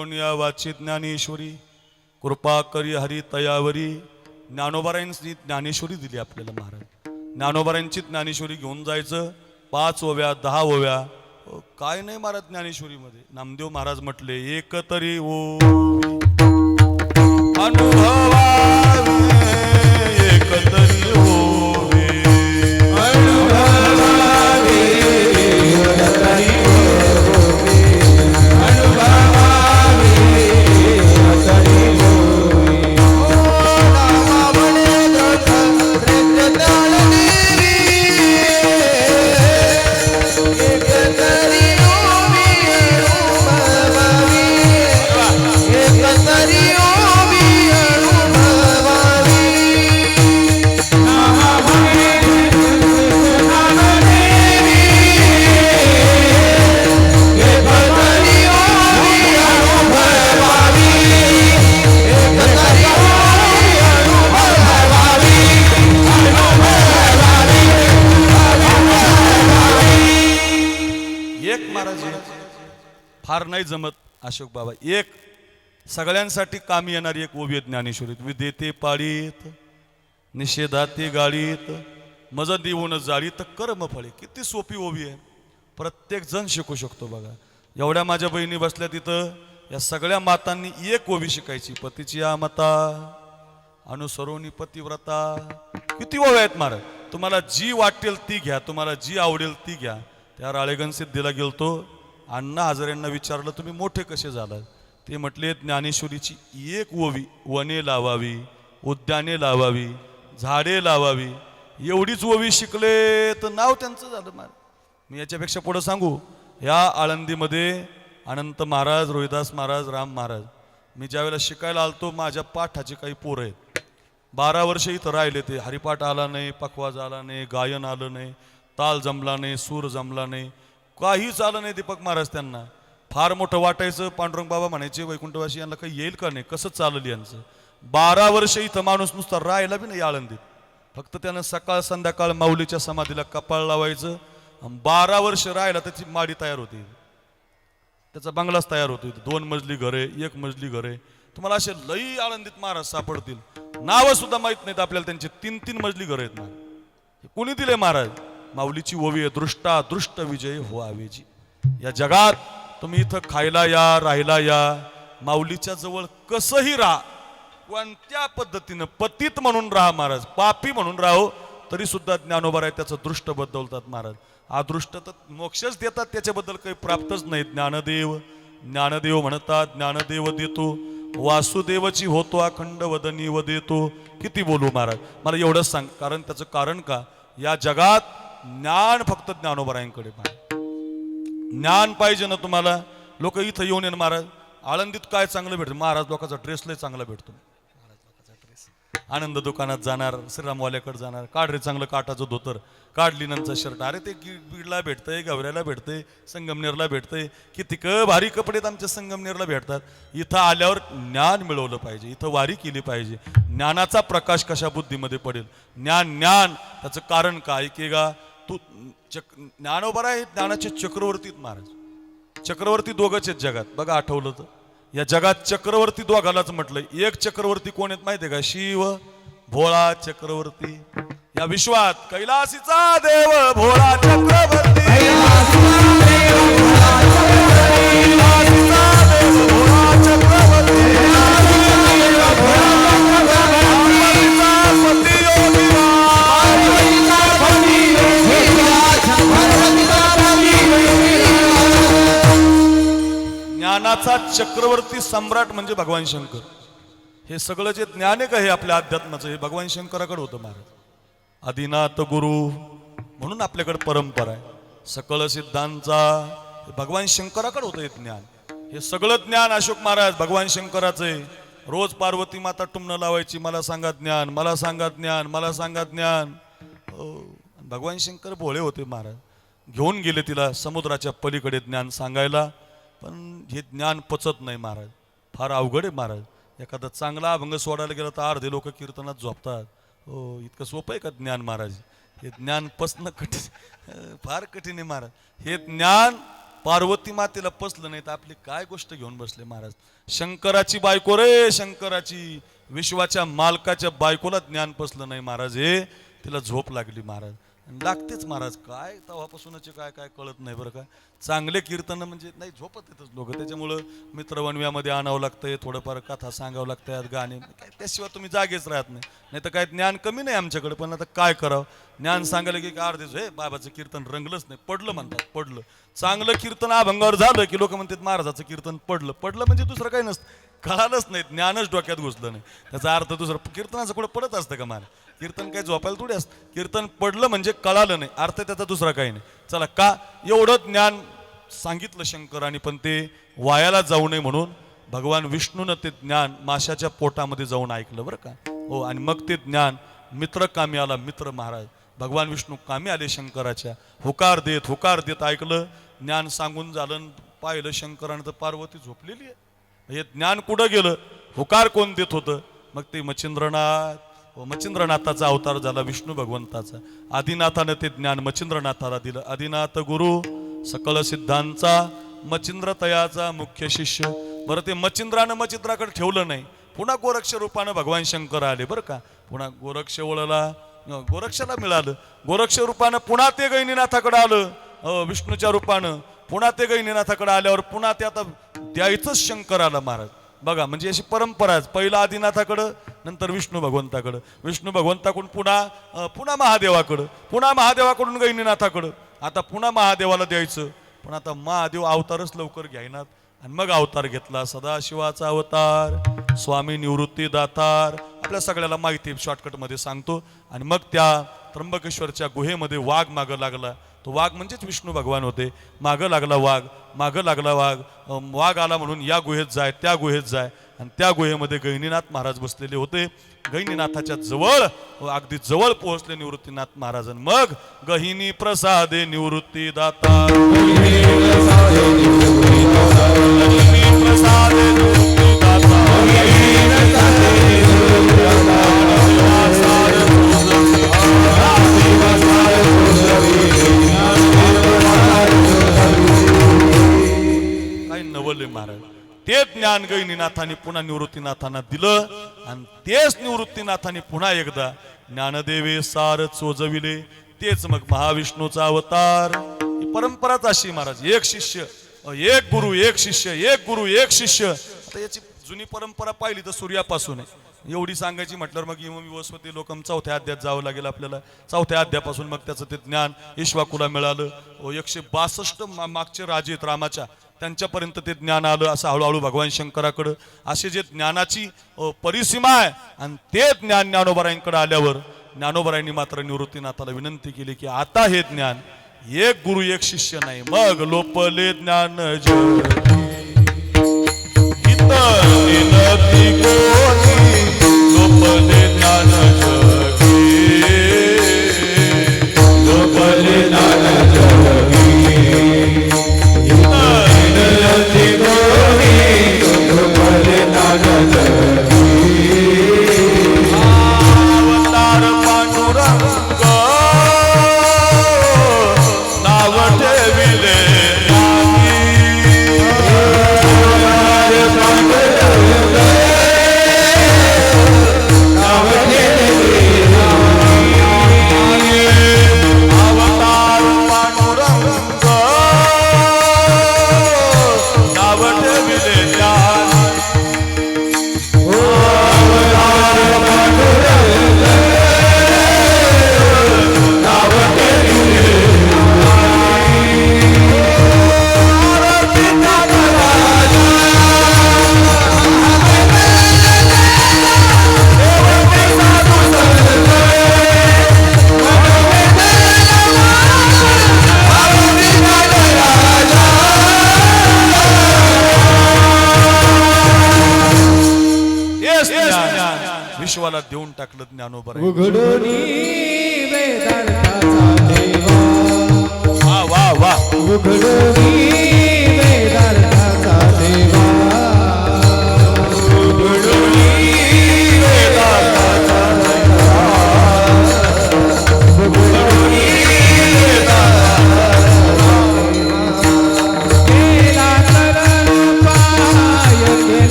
वाची ज्ञानेश्वरी कृपा करी हरी तयावरी. ज्ञानोबारायांची ज्ञानेश्वरी दिली आपल्याला महाराज. ज्ञानोबारायांची ज्ञानेश्वरी घेऊन जायचं पाच ओव्या दहा ओव्या काय नाही महाराज ज्ञानेश्वरीमध्ये. नामदेव महाराज म्हटले एक तरी ओ अनुभव एक महाराज फार नाही जमत अशोक बाबा. एक सगळ्यांसाठी कामी येणारी एक ओवी आहे ज्ञानेश्वरीत. विदेते पाळीत निषेधाते गाडीत मज देऊन जाळीत कर्म फळे. किती सोपी ओवी आहे. प्रत्येक जण शिकू शकतो बघा. एवढ्या माझ्या बहिणी बसल्या तिथं या सगळ्या मातांनी एक ओवी शिकायची. पतीची या मता अनुसरोनी पतिव्रता. किती ओव्या आहेत महाराज? तुम्हाला जी वाटेल ती घ्या तुम्हाला जी आवडेल ती घ्या. त्या राळेगण सिद्धीला गेलतो. अण्णा हजारेंना विचारलं तुम्ही मोठे कसे झालात? ते म्हटले ज्ञानेश्वरीची एक ओवी वने लावावी उद्याने लावावी झाडे लावावी एवढीच ओवी शिकले तर नाव त्यांचं झालं मार. मी याच्यापेक्षा पुढं सांगू. या आळंदीमध्ये अनंत महाराज रोहिदास महाराज राम महाराज मी ज्यावेळेला शिकायला आलतो माझ्या पाठाचे काही पोरं आहेत. बारा वर्ष इथं राहिले ते. हरिपाठ आला नाही पखवाज आला नाही गायन आलं नाही. ताल जमला नाही सूर जमला नाही काहीच आलं नाही दीपक महाराज त्यांना. फार मोठं वाटायचं पांडुरंग बाबा म्हणायचे वैकुंठवासी यांना काही येईल का नाही? कसं चाललं यांचं? बारा वर्ष इथं माणूस नुसता राहायला बी नाही आळंदीत. फक्त त्यानं सकाळ संध्याकाळ माऊलीच्या समाधीला कपाळ लावायचं बारा वर्ष राहायला त्याची माडी तयार होती. त्याचा बंगलाच तयार होतो दोन मजली घरे एक मजली घरे. तुम्हाला असे लई आळंदीत महाराज सापडतील. नावं सुद्धा माहीत नाहीत आपल्याला त्यांचे. तीन तीन मजली घरं आहेत ना. कुणी कोणी दिले महाराज? माऊलीची ओवी आहे दृष्टा दृष्ट विजय हो आवेजी. या जगात तुम्ही इथं खायला या राहायला या माऊलीच्या जवळ कसंही राहा कोणत्या पद्धतीनं पतित म्हणून राहा महाराज पापी म्हणून राहो तरी सुद्धा ज्ञानोबर आहे त्याचं दृष्ट बदलतात महाराज. अदृष्ट तर मोक्षच देतात त्याच्याबद्दल काही प्राप्तच नाही. ज्ञानदेव ज्ञानदेव म्हणतात ज्ञानदेव देतो वासुदेवची होतो अखंड वदनी व देतो. किती बोलू महाराज? मला एवढंच सांग कारण त्याचं कारण का? या जगात ज्ञान फक्त ज्ञानोबरायांकडे महाराज ज्ञान पाहिजे ना तुम्हाला. लोक इथं येऊन येणार महाराज. आळंदीत काय चांगलं भेटतं? महाराज लोकांचा ड्रेस लय चांगला भेटतो. महाराज ड्रेस आनंद दुकानात जाणार श्रीरामवाल्याकडे जाणार. काढ रे चांगलं काठाचं धोतर. काढ लिननचा शर्ट अरे ते बीडला भेटतंय गवऱ्याला भेटतंय संगमनेरला भेटतंय. किती क भारी कपडे आमच्या संगमनेरला भेटतात. इथं आल्यावर ज्ञान मिळवलं पाहिजे. इथं वारी केली पाहिजे. ज्ञानाचा प्रकाश कशा बुद्धीमध्ये पडेल? ज्ञान ज्ञान. त्याचं कारण काय? की गा तू चक ज्ञानोबरा हे ज्ञानाचे चक्रवर्तीत महाराज. चक्रवर्ती दोघंच आहेत जगात. बघा आठवलं तर. या जगात चक्रवर्ती दोघालाच म्हटलंय. एक चक्रवर्ती कोण आहेत माहितीये का? शिव भोळा चक्रवर्ती या विश्वात कैलासीचा देव भोळा चक्रवर्ती ज्ञानाचा चक्रवर्ती सम्राट म्हणजे भगवान शंकर. हे सगळं जे ज्ञान आहे का हे आपल्या अध्यात्माचं हे भगवान शंकराकडे होतं महाराज. आदिनाथ गुरु म्हणून आपल्याकडे परंपरा आहे. सकळ सिद्धांचा हे भगवान शंकराकडे होतं हे ज्ञान. हे सगळं ज्ञान अशोक महाराज भगवान शंकराचं. आहे रोज पार्वती माता टुमणं लावायची मला सांगा ज्ञान मला सांगा ज्ञान मला सांगा ज्ञान. हो भगवान शंकर भोळे होते महाराज. घेऊन गेले तिला समुद्राच्या पलीकडे ज्ञान सांगायला. पण हे ज्ञान पचत नाही महाराज. फार अवघड आहे महाराज. एखादा चांगला अभंग सोडायला गेला तर अर्धे लोक कीर्तनात झोपतात. हो इतकं सोपं आहे का ज्ञान महाराज? हे ज्ञान पचणं कठीण फार कठीण आहे महाराज. हे ज्ञान पार्वती मातेला पसलं नाही तर आपली काय गोष्ट घेऊन बसले महाराज? शंकराची बायको रे शंकराची. विश्वाच्या मालकाच्या बायकोला ज्ञान पसलं नाही महाराज हे. तिला झोप लागली महाराज. लागतेच महाराज. काय तेव्हापासूनच काय काय कळत नाही बरं का. चांगले कीर्तन म्हणजे नाही झोपत येतच लोक. त्याच्यामुळं मित्रवणव्यामध्ये आणावं लागतंय थोडंफार कथा सांगावं लागतात गाणे. काय त्याशिवाय तुम्ही जागेच राहत नाही. नाही तर काय ज्ञान कमी नाही आमच्याकडे पण आता काय करावं? ज्ञान सांगायला की अर्धे हे बाबाचं कीर्तन रंगलंच नाही. पडलं म्हणतात पडलं. चांगलं कीर्तन अभंगावर झालं की लोक म्हणतात महाराजाचं कीर्तन पडलं. पडलं म्हणजे दुसरं काही नसतं. कळालंच नाही. ज्ञानच डोक्यात घुसलं नाही. त्याचा अर्थ दुसरं कीर्तनाचं कुठं पडत असतं का महाराज? कीर्तन काय झोपायला थोडी असत. कीर्तन पडलं म्हणजे कळालं नाही. अर्थ त्याचा दुसरा काही नाही. चला का एवढं ज्ञान सांगितलं शंकराने पण ते वायाला जाऊ नये म्हणून भगवान विष्णूनं ते ज्ञान माशाच्या पोटामध्ये जाऊन ऐकलं बरं का? हो आणि मग ते ज्ञान मित्र कामी आला मित्र महाराज भगवान विष्णू कामी आले शंकराच्या. हुकार देत हुकार देत ऐकलं. ज्ञान सांगून झालं पाहिलं शंकरानं तर पार्वती झोपलेली आहे. हे ज्ञान कुठं गेलं? हुकार कोण देत होतं? मग ते मच्छिंद्रनाथ व मच्छिंद्रनाथाचा अवतार झाला विष्णू भगवंताचा. आदिनाथानं ते ज्ञान मच्छिंद्रनाथाला दिलं. आदिनाथ गुरु सकल सिद्धांचा मच्छिंद्र तयाचा मुख्य शिष्य. बरं ते मच्छिंद्रानं मच्छिंद्राकडे ठेवलं नाही. पुन्हा गोरक्ष रूपानं भगवान शंकर आले बरं का? पुन्हा गोरक्ष ओळला गोरक्षाला मिळालं. गोरक्ष रूपानं पुन्हा ते गैनीनाथाकडे आलं विष्णूच्या रूपानं. पुन्हा ते गैनीनाथाकडे आल्यावर पुन्हा ते आता द्यायचंच शंकराला महाराज बघा म्हणजे अशी परंपरा आहे. पहिलं आदिनाथाकडं नंतर विष्णू भगवंताकडं. विष्णू भगवंताकडून पुन्हा पुन्हा महादेवाकडं. पुन्हा महादेवाकडून गैनीनाथाकडं आता पुन्हा महादेवाला द्यायचं. पण आता महादेव अवतारच लवकर घ्यायनात. आणि मग अवतार घेतला सदाशिवाचा अवतार स्वामी निवृत्ती दातार. आपल्या सगळ्याला माहिती शॉर्टकटमध्ये सांगतो. आणि मग त्या त्र्यंबकेश्वरच्या गुहेमध्ये वाघ मागं लागला. तो वाघ म्हणजेच विष्णू भगवान होते. मागं लागला वाघ मागं लागला वाघ. वाघ आला म्हणून या गुहेत जाय त्या गुहेत जाय. आणि त्या गुहेमध्ये गहिनीनाथ महाराज बसलेले होते. गहिनीनाथाच्या जवळ व अगदी जवळ पोहोचले निवृत्तीनाथ महाराज. मग गहिनी प्रसादे निवृत्ती दाता गहिनी प्रसादे निवृत्ती दाता काय नवले महाराज. ते ज्ञान गैनीनाथाने पुन्हा निवृत्तीनाथांना दिलं आणि तेच निवृत्तीनाथाने पुन्हा एकदा ज्ञानदेवे सार चोजविले. तेच मग महाविष्णूचा अवतार. परंपराच अशी महाराज एक शिष्य एक गुरु एक शिष्य एक गुरु एक शिष्य. आता याची जुनी परंपरा पाहिली तर सूर्यापासून आहे. एवढी सांगायची म्हटल्यावर मग इमम विवस्वती लोकम चौथ्या अध्यायात जावं लागेल आपल्याला. चौथ्या अध्यापासून मग त्याचं ते ज्ञान ईश्वाकुला मिळालं. एकशे बासष्ट मा- मागचे राजे आहेत रामाच्या. त्यांच्यापर्यंत ते ज्ञान आलं असं हळूहळू भगवान शंकराकडं. असे जे ज्ञानाची परिसीमा आहे आणि ते ज्ञान ज्ञानोबरायांकडे आल्यावर ज्ञानोबरायांनी मात्र निवृत्तीनाथाला विनंती केली की आता हे ज्ञान एक गुरु एक शिष्य नाही. मग लोपले ज्ञान टाकलं ज्ञानोबर उघड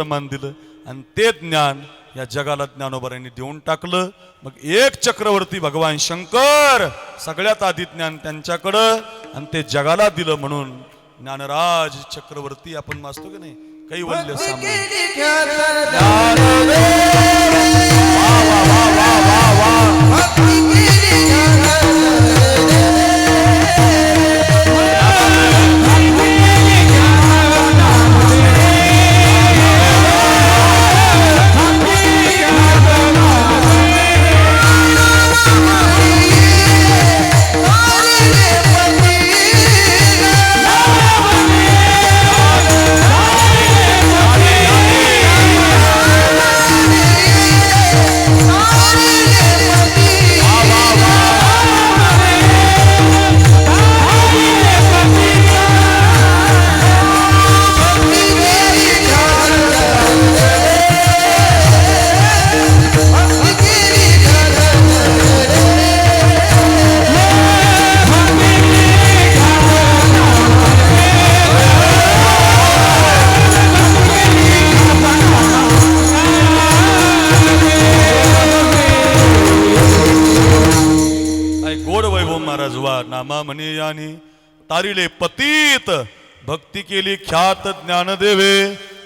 प्रमाण दिलं आणि ते ज्ञान या जगाला ज्ञानोबरांनी देऊन टाकलं. मग एक चक्रवर्ती भगवान शंकर सगळ्यात आधी ज्ञान त्यांच्याकडं आणि ते जगाला दिलं म्हणून ज्ञानराज चक्रवर्ती आपण वाचतो की नाही? कैवल्य साम्राज्य वा. तारिले पतीत. भक्ती केली ख्यात ज्ञान देवे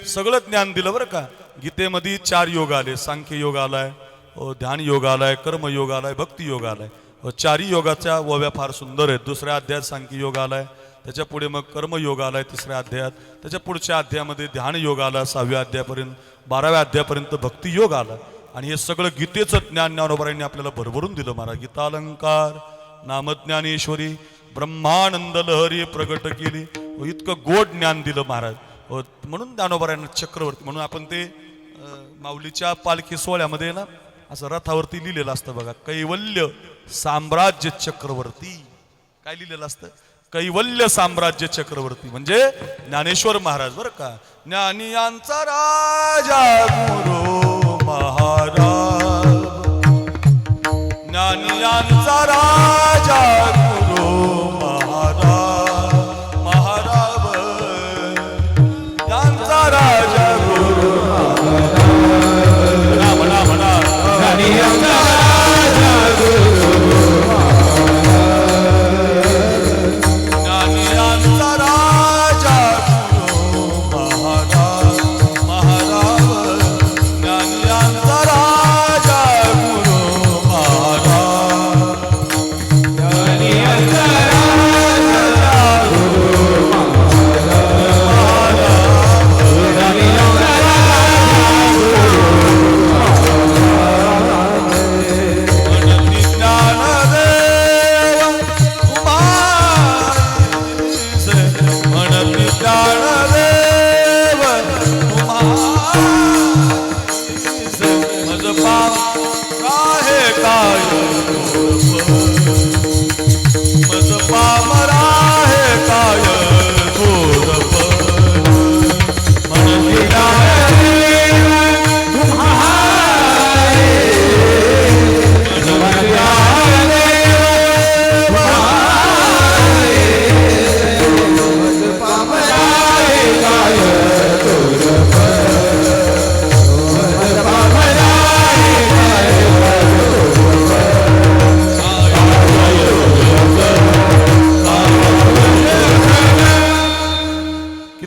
सगळं ज्ञान दिलं बरं का? गीतेमध्ये चार योग आले. सांख्य योग आलाय ध्यान योग आलाय कर्मयोग आलाय भक्ती योग आलाय. चारी योगाच्या ओव्या फार सुंदर आहेत. दुसऱ्या अध्यायात सांख्य योग आलाय त्याच्या पुढे मग कर्मयोग आलाय तिसऱ्या अध्यायात. त्याच्या पुढच्या अध्यायामध्ये ध्यान योग आला सहाव्या अध्यायापर्यंत बाराव्या अध्यायापर्यंत भक्ती योग आला. आणि हे सगळं गीतेचं ज्ञान ज्ञानोबरांनी आपल्याला भरभरून दिलं महाराज. गीतालंकार नामज्ञानेश्वरी ब्रह्मानंद लहरी प्रगट केली. इतकं गोड ज्ञान दिलं महाराज. म्हणून ज्ञानोबरांना चक्रवर्ती म्हणून आपण ते माऊलीच्या पालखी सोहळ्यामध्ये ना असं रथावरती लिहिलेलं असतं बघा कैवल्य साम्राज्य चक्रवर्ती. काय लिहिलेलं असतं? कैवल्य साम्राज्य चक्रवर्ती. म्हणजे ज्ञानेश्वर महाराज बरं का. ज्ञानी यांचा राजा गुरु महाराज. ज्ञानी यांचा राजा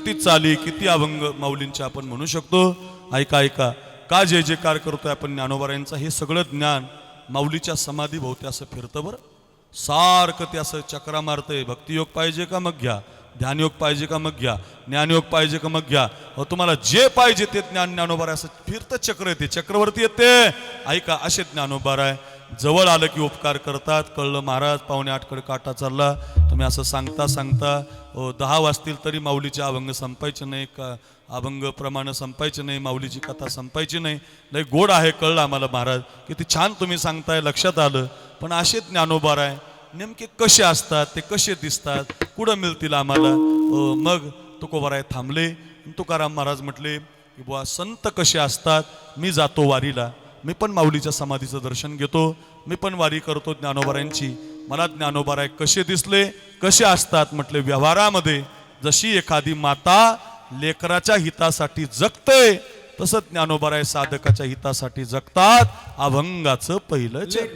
किती चाली किती अभंग माऊलींचे आपण म्हणू शकतो. ऐका ऐका. का जे जे कार करतोय आपण ज्ञानोबारायांचा हे सगळं ज्ञान माऊलीच्या समाधी भोवती असं फिरतं बरं. सारखं ते असं चक्रा मारतंय. भक्तियोग पाहिजे का मग घ्या? ध्यानयोग पाहिजे का मग घ्या? ज्ञानयोग पाहिजे का मग घ्या? अहो, तुम्हाला जे पाहिजे ते ज्ञान ज्ञानोबार आहे. असं फिरतं चक्र येते. चक्रवर्ती येते. ऐका असे ज्ञानोबार आहे जवळ आलं की उपकार करतात. कळलं महाराज पाहुणे आठकड काटा चालला. तुम्ही असं सांगता सांगता दहा वाजतील तरी माऊलीचे अभंग संपायचे नाही का अभंग प्रमाण संपायचे नाही माऊलीची कथा संपायची नाही. लय गोड आहे कळलं आम्हाला महाराज. किती छान तुम्ही सांगताय लक्षात आलं. पण असे ज्ञानोबार आहे नेमके कसे असतात ते कसे दिसतात कुठं मिळतील आम्हाला? मग तुकोबाराय थांबले. तुकाराम महाराज म्हटले की बुवा संत कसे असतात? मी जातो वारीला. मी पण माऊलीच्या समाधीचं दर्शन घेतो. मी पण वारी करतो ज्ञानोबारांची मला ज्ञानोबाराय कसे दिसले कसे असतात म्हटले व्यवहारामध्ये जशी एखादी माता लेकराच्या हितासाठी जगतय तसं ज्ञानोबराय साधकाच्या हितासाठी जगतात अभंगाचं पहिलं चरण.